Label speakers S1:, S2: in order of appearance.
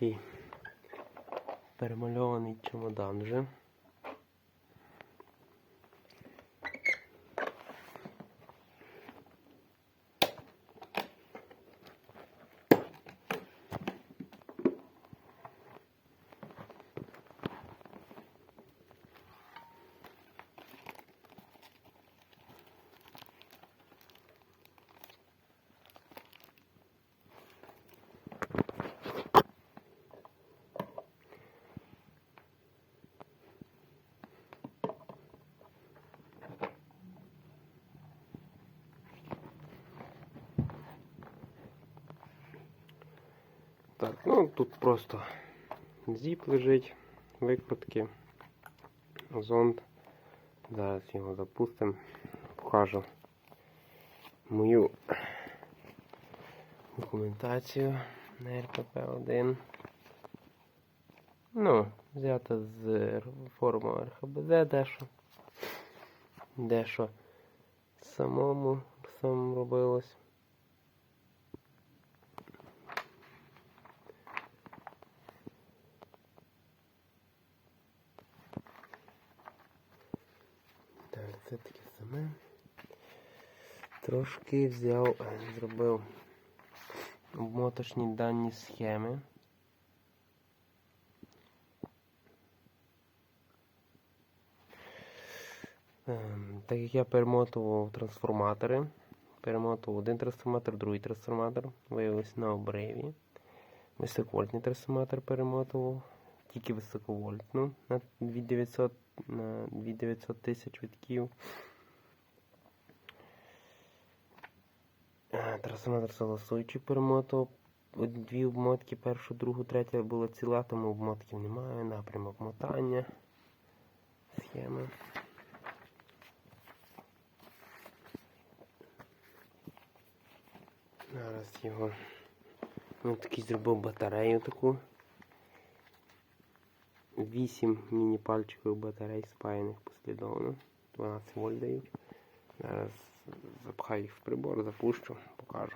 S1: такий перемальований чемодан вже. Так, ну тут просто зіп лежить, викрутки, зонд. Зараз його запустимо, покажу мою документацію на РПП-1. Ну, взята з форуму РХБЗ дещо. Дещо самому самому робилось. Це таке саме. Трошки взяв, е, зробив обмоточні дані схеми. Ем, Так як я перемотував трансформатори, перемотував один трансформатор, другий трансформатор, виявилось на обриві. Високовольтний трансформатор перемотував, тільки високовольтну на 2900 на 2900 тисяч вітків. Е, Трансформатор согласуючий перемотував. Дві обмотки, першу, другу, третя була ціла, тому обмотків немає. Напрямок мотання. Схема. Зараз його. Ось такий зробив батарею таку. 8 міні-пальчикових батарей спаяних послідовно. 12 вольт дають. Зараз запхаю їх в прибор, запущу, покажу.